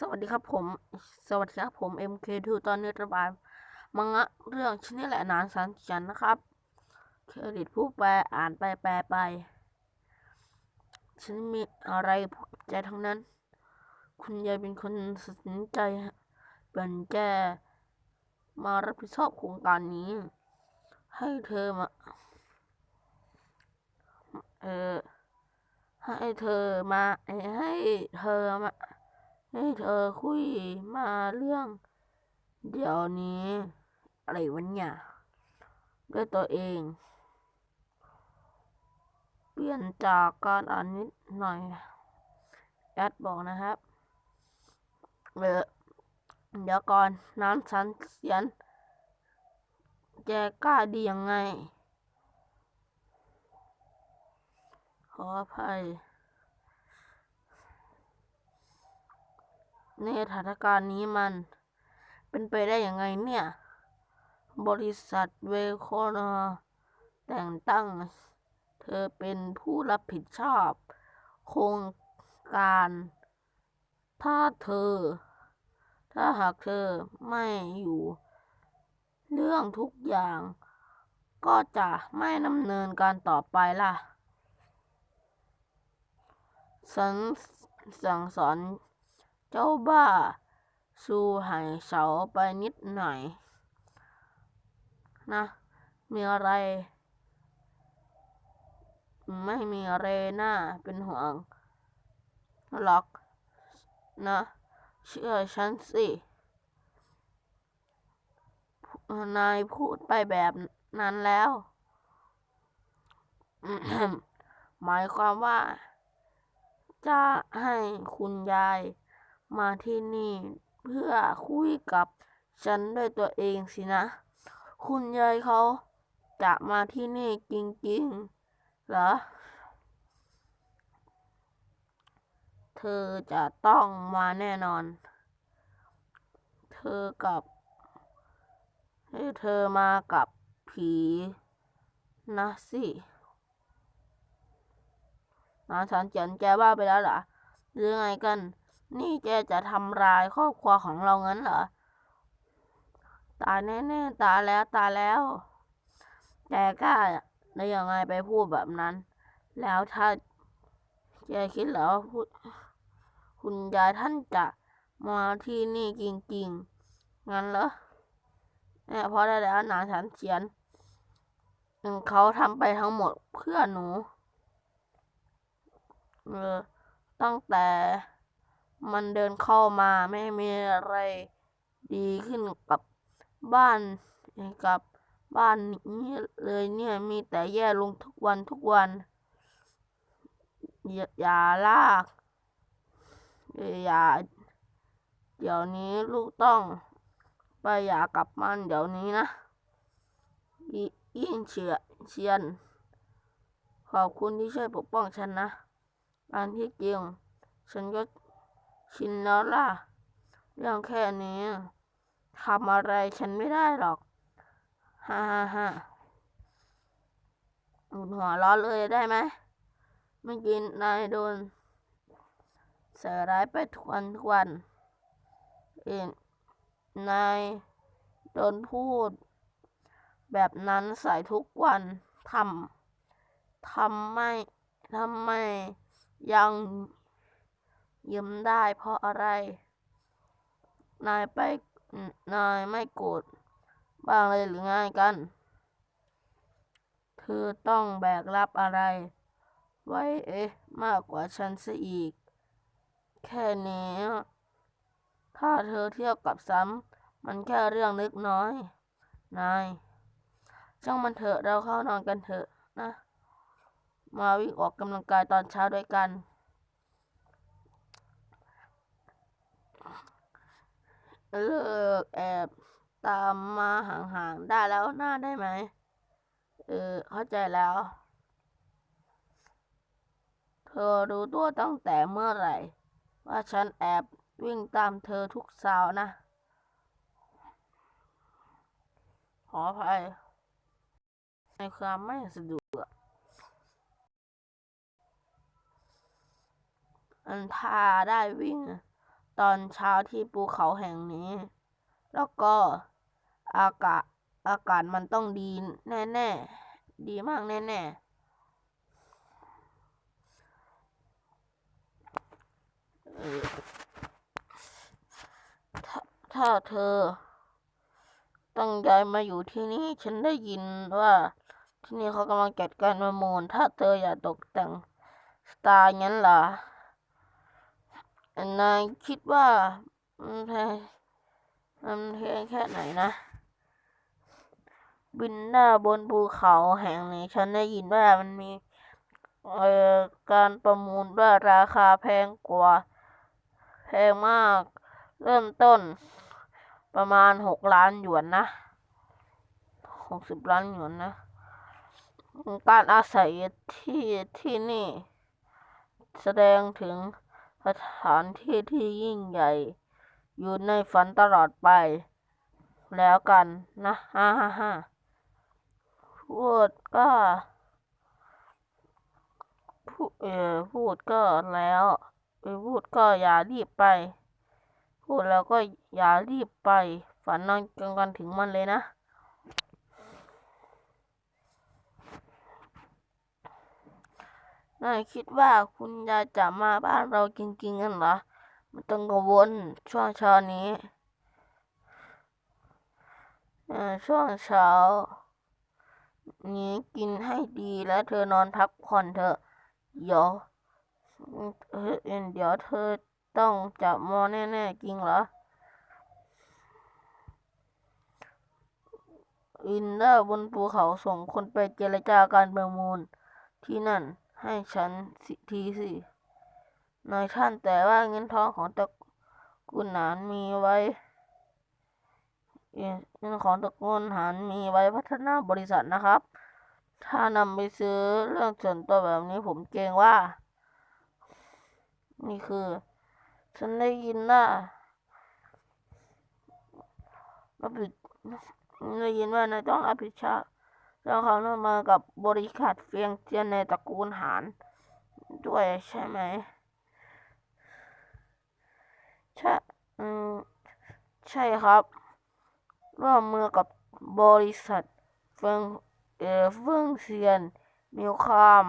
สวัสดีครับผม สวัสดีครับผม MK2 ตอนนี้ระบายมังงะเรื่องชนี้แหละนานสันจันนะครับ เครดิตผู้แปลอ่านไปแปลไป ฉันมีอะไรพูดใจทั้งนั้น คุณยายเป็นคนตัดสินใจเป็นแกมารับผิดชอบโครงการนี้ ให้เธอมา เออให้เธอมาให้เธอมา ให้เธอคุยมาเรื่อง เดี๋ยวนี้ อะไรวะเนี่ยด้วยตัวเอง เปลี่ยนจากการอ่านนิดหน่อย แอดบอกนะครับเออเดี๋ยวก่อนน้ำสันเสียนแกกล้าดียังไง ขออภัย ในสถานการณ์นี้มัน เป็นไปได้ยังไงเนี่ย บริษัทเวโคโนแต่งตั้ง เธอเป็นผู้รับผิดชอบ โครงการ ถ้าเธอ ถ้าหากเธอไม่อยู่ เรื่องทุกอย่าง ก็จะไม่ดำเนินการต่อไปล่ะฉันสั่งสอน เจ้าบ้า สู่ให้เสาไปนิดหน่อย นะ มีอะไร ไม่มีอะไรน่าเป็นห่วงหรอก นะ เชื่อฉันสินายพูดไปแบบนั้นแล้ว หมายความว่า จะให้คุณยาย มาที่นี่ เพื่อคุยกับฉันด้วยตัวเองสินะ คุณยายเขาจะมาที่นี่จริงๆเหรอ เธอจะต้องมาแน่นอน เธอกับให้เธอมากับผีนะสินาฉันเจียนแกว่าไปแล้วเหรอหรือไงกัน นี่แกจะทำลายครอบครัวของเรางั้นเหรอ ตายแน่ๆ ตายแล้วตายแล้ว แกกล้าได้ยังไงไปพูดแบบนั้น แล้วถ้าแกคิดแล้วาพูดคุณยายท่านจะมาที่นี่จริงๆ งั้นเหรอเนี่ยพอได้แล้วนาฉันเขียน เขาทำไปทั้งหมดเพื่อหนู เออตั้งแต่ มันเดินเข้ามาไม่มีอะไรดีขึ้นกับบ้านกับบ้านนี้เลยเนี่ยมีแต่แย่ลงทุกวันทุกวันอย่าลากอย่าเดี๋ยวนี้ลูกต้องไปอย่ากลับมันเดี๋ยวนี้นะยิ่งเฉียเชียน ขอบคุณที่ช่วยปกป้องฉันนะอันที่จริงฉันก็ ชินแล้วล่ะ เรื่องแค่นี้ทำอะไรฉันไม่ได้หรอก ฮ่าฮ่าฮ่าหัวล้อเลยได้ไหมเมื่อกี้นายโดนใส่ร้ายไปทุกวันทุกวันเองนายโดนพูด แบบนั้นใส่ทุกวันทำทำไม่ทำไมยัง ยืมได้เพราะอะไร นายไปนายไม่โกรธบ้างเลยหรือไงกัน เธอต้องแบกรับอะไร ไว้เอ๊ะมากกว่าฉันซะอีก แค่นี้ ถ้าเธอเทียบกับซ้ำมันแค่เรื่องเล็กน้อย นายช่างมันเถอะเราเข้านอนกันเถอะนะ มาวิ่งออกกำลังกายตอนเช้าด้วยกัน เลิกแอบตามมาห่างๆได้แล้วหน้าได้ไหม เออ เข้าใจแล้ว เธอรู้ตัวตั้งแต่เมื่อไหร่ ว่าฉันแอบวิ่งตามเธอทุกสาวนะ ขออภัยในความไม่สะดวกอันถ้าได้วิ่ง ตอนเช้าที่ภูเขาแห่งนี้ แล้วก็อากาศอากาศมันต้องดีแน่ ๆ ดีมากแน่ๆเออถ้าถ้าเธอต้องย้ายมาอยู่ที่นี่ ฉันได้ยินว่า ที่นี่เขากำลังจัดการประมูล ถ้าเธออยากตกแต่งสไตล์งั้นล่ะ นายคิดว่ามันแพงมันแพงแค่ไหนนะ บินหน้าบนภูเขาแห่งนี้ ฉันได้ยินว่ามันมีเอ่อการประมูลว่าราคาแพงกว่า แพงมาก เริ่มต้นประมาณหกล้านหยวนนะหกสิบล้านหยวนนะ การอาศัยที่ที่นี่ แสดงถึง สถานที่ที่ยิ่งใหญ่ อยู่ในฝันตลอดไป แล้วกันนะฮ่าฮ่าฮ่าพูดก็พูดเออพูดก็แล้วพูดก็อย่ารีบไป พูดแล้วก็อย่ารีบไป ฝันนอนกันกันถึงมันเลยนะ นายคิดว่าคุณยายจะมาบ้านเราจริงๆกันเหรอไม่ต้องกังวลช่วงเช้านี้ช่วงเช้า นี้กินให้ดีแล้วเธอนอนพักผ่อนเถอะเดี๋ยวเอ่อเดี๋ยวเธอต้องจับมอแน่ๆจริงเหรอ อินเดอร์บนภูเขาส่งคนไปเจรจาการประมูลที่นั่น ให้ฉันสิทีสินายท่านแต่ว่าเงินทองของตระกูลหนานมีไว้เงินของตระกูลหานมีไว้พัฒนาบริษัทนะครับ ถ้านำไปซื้อเรื่องส่วนตัวแบบนี้ผมเกรงว่า นี่คือ ฉันได้ยินว่ารับผิดได้ยินว่านายต้องรับผิดชอบ เรื่องความร่วมมือกับบริษัทเฟียงเจียนในตระกูลหานด้วยใช่ไหมใช่อืมใช่ครับ ร่วมมือกับบริษัทเฟิงเอ่อเฟิงเซียนมีคาม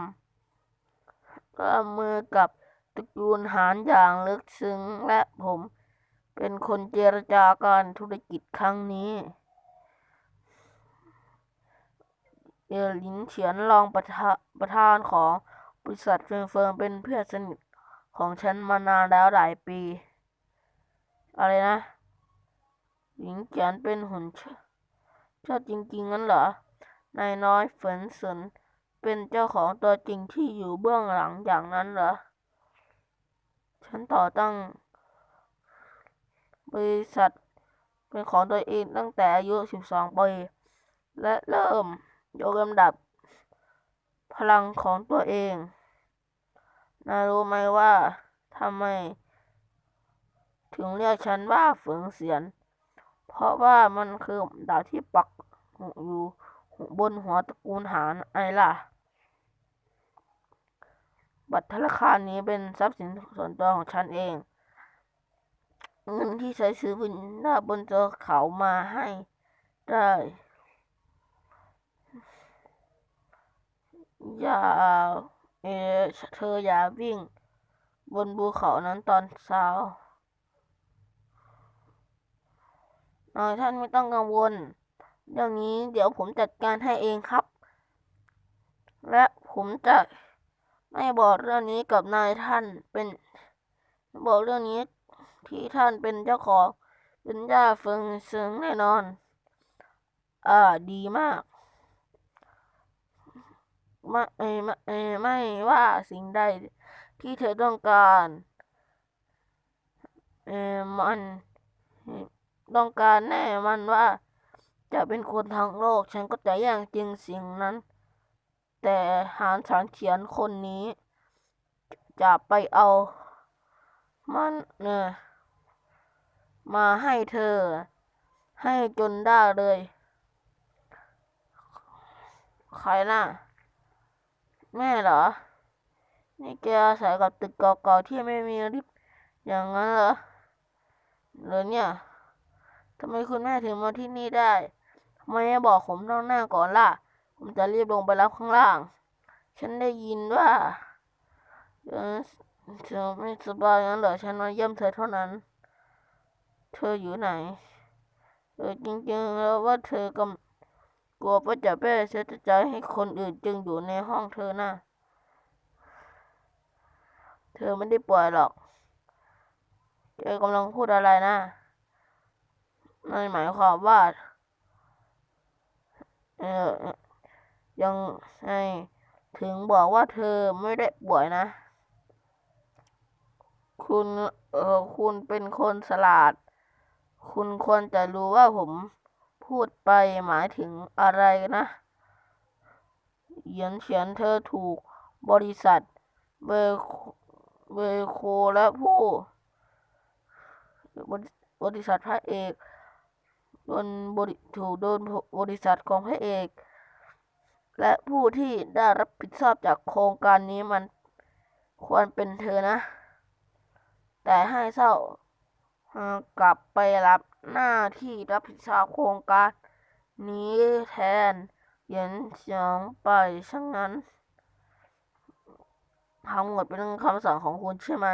ร่วมมือกับตระกูลหานอย่างลึกซึ้งและผมเป็นคนเจรจาการธุรกิจครั้งนี้ เออหลินเฉียนรองประธานประธานของบริษัทเฟิงเฟิงเป็นเพื่อนสนิทของฉันมานานแล้วหลายปี อะไรนะหลินเฉียนเป็นหุ่นเชิดเจ้าจริงๆงั้นเหรอนายน้อยเฟินเซินเป็นเจ้าของตัวจริงที่อยู่เบื้องหลังอย่างนั้นเหรอ ฉันต่อตั้ง บริษัทเป็นของตัวเองตั้งแต่อายุ 12 ปี และเริ่ม ยกลำดับ พลังของตัวเอง นายรู้ไหมว่าทำไม ถึงเรียกฉันว่าเฟิงเสียน เพราะว่ามันคือดาวที่ปักอยู่บนหัวตระกูลหานไอล่ะ บัตรธนาคารนี้เป็นทรัพย์สินส่วนตัวของฉันเอง เงินที่ใช้ซื้อวินด้าบนตัวเขามาให้ได้ อย่าเอเธออย่าวิ่ง บนภูเขานั้นตอนเช้านายท่านไม่ต้องกังวล เรื่องนี้เดี๋ยวผมจัดการให้เองครับ และผมจะไม่บอกเรื่องนี้กับนายท่านเป็นบอกเรื่องนี้ที่ท่านเป็นเจ้าของเป็นย่าเฟิงเซิงแน่นอน อ่าดีมาก ไม่เอ่ไม่เอไม่ว่าสิ่งใดที่เธอต้องการเออมันต้องการแน่มันว่า จะเป็นคนทั้งโลก ฉันก็จะแย่งจริงสิ่งนั้น แต่หานฉานเฉียนคนนี้ จะไปเอา มันเนี่ยมาให้เธอ ให้จนได้เลย ใครน่ะ แม่เหรอ นี่แกอาศัยกับตึกเก่าๆที่ไม่มีลิฟต์อย่างนั้นเหรอเลยเนี่ยทำไมคุณแม่ถึงมาที่นี่ได้ทำไมไม่บอกผมล่วงหน้าก่อนล่ะ ผมจะรีบลงไปรับข้างล่าง ฉันได้ยินว่าเออเธอไม่สบายงั้นเหรอ ฉันมาเยี่ยมเธอเท่านั้น เธออยู่ไหนเออจริงๆแล้วว่าเธอกำ กลัวว่าจะแพร่เชื้อใจให้คนอื่นจึงอยู่ในห้องเธอน่ะ เธอไม่ได้ป่วยหรอก เธอกำลังพูดอะไรนะนั่นหมายความว่า เออ ยังไงถึงบอกว่าเธอไม่ได้ป่วยนะ คุณ เออคุณเป็นคนฉลาด คุณควรจะรู้ว่าผม พูดไปหมายถึงอะไรนะเหยียนเฉียนเธอถูกบริษัท เบอร์โคเบอร์โคและผู้บริษัทพระเอกโดนบริถูกโดนบริษัทของพระเอก และผู้ที่ได้รับผิดชอบจากโครงการนี้มันควรเป็นเธอนะ แต่ให้เศร้า กลับไปรับหน้าที่รับผิดชอบโครงการนี้แทนเหยียนเฉียงไปช่างนั้นทั้งหมดเป็นคำสั่งของคุณใช่ไหม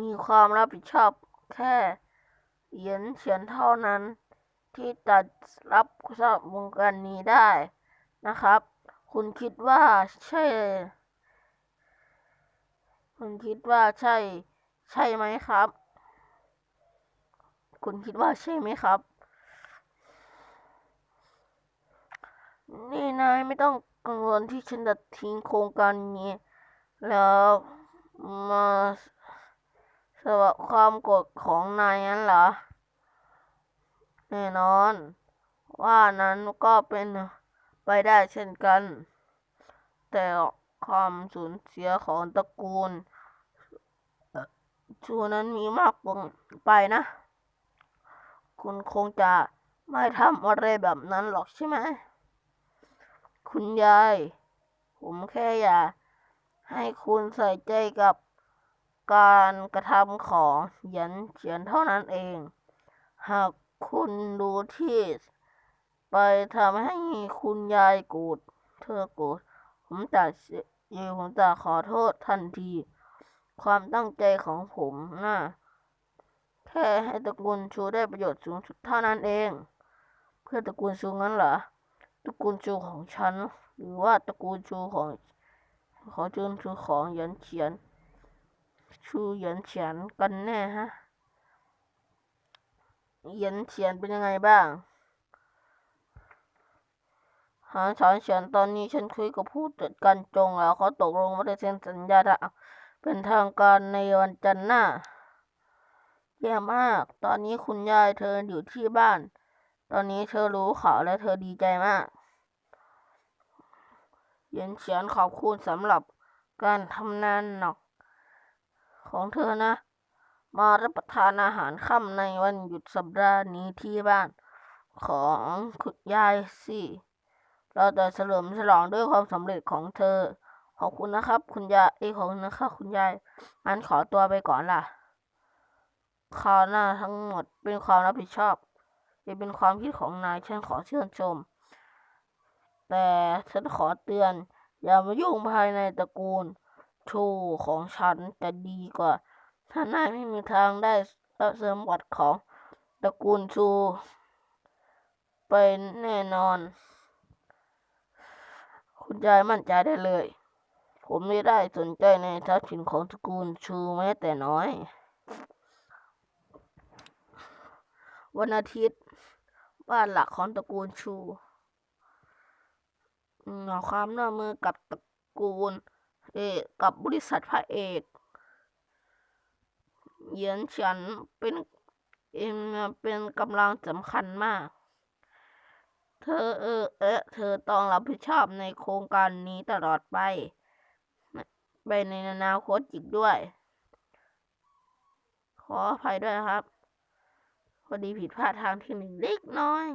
มีความรับผิดชอบแค่เหยียนเฉียนเท่านั้น ที่จะรับผิดชอบวงการนี้ได้นะครับ คุณคิดว่าใช่ คุณคิดว่าใช่ ใช่ไหมครับ คุณคิดว่าใช่ไหมครับ นี่นายไม่ต้องกังวลที่ฉันจะทิ้งโครงการนี้ แล้วมาสละความกรธของนายนั้นเหรอ แน่นอน ว่านั้นก็เป็นไปได้เช่นกัน แต่ความสูญเสียของตระกูล ชูนั้นมีมากเกินไปนะ คุณคงจะไม่ทำอะไรแบบนั้นหรอกใช่ไหม คุณยาย ผมแค่อยากให้คุณใส่ใจกับการกระทำของหยียนเฉียนเท่านั้นเอง หากคุณดูที่ ไปทำให้คุณยายโกรธเธอโกรธผมจะเสียผมจะขอโทษทันที ความตั้งใจของผมน่ะแค่ให้ตระกูลชูได้ประโยชน์สูงสุดเท่านั้นเอง เพื่อตระกูลชูงั้นเหรอตระกูลชูของฉัน หรือว่าตระกูลชูของของจูนชูของเหยียนเฉียน ชูเหยียนเฉียนกันแน่ฮะเหยียนเฉียนเป็นยังไงบ้างหาฉานเฉียนตอนนี้ฉันคุยกับผู้จัดการจงแล้วเขาตกลงว่าจะเซ็นสัญญา เป็นทางการในวันจันทร์หน้าแย่มาก ตอนนี้คุณยายเธออยู่ที่บ้าน ตอนนี้เธอรู้ข่าวและเธอดีใจมาก เยียนเฉียนขอบคุณสำหรับการทำงานหนัก ของเธอนะ มารับประทานอาหารค่ำในวันหยุดสัปดาห์นี้ที่บ้านของคุณยายสิ เราจะเฉลิมฉลองด้วยความสำเร็จของเธอ ขอบคุณนะครับ คุณยายเอขอบคุณนะครับคุณยายงั้นขอตัวไปก่อนล่ะคราวหน้าทั้งหมดเป็นความรับผิดชอบจะเป็นความคิดของนายฉันขอเชื่นชม แต่ฉันขอเตือน อย่ามายุ่งภายในตระกูลชูของฉันจะดีกว่า ถ้านายไม่มีทางได้รับสมบัติของตระกูลชู ไปแน่นอน คุณยายมั่นใจได้เลย ผมไม่ได้สนใจในทรัพย์สินของตระกูลชูแม้แต่น้อย วันอาทิตย์บ้านหลักของตระกูลชูอืมเอาความร่วมมือกับตระกูล เอกกับบริษัทพระเอกเหยียนเฉินเป็นเอ็มเป็นกำลังสำคัญมาก เธอเออเอะเธอต้องรับผิดชอบในโครงการนี้ตลอดไป ไปในอนาคตอีกด้วย ขออภัยด้วยครับ พอดีผิดพลาดทางที่หนึ่งเล็กน้อย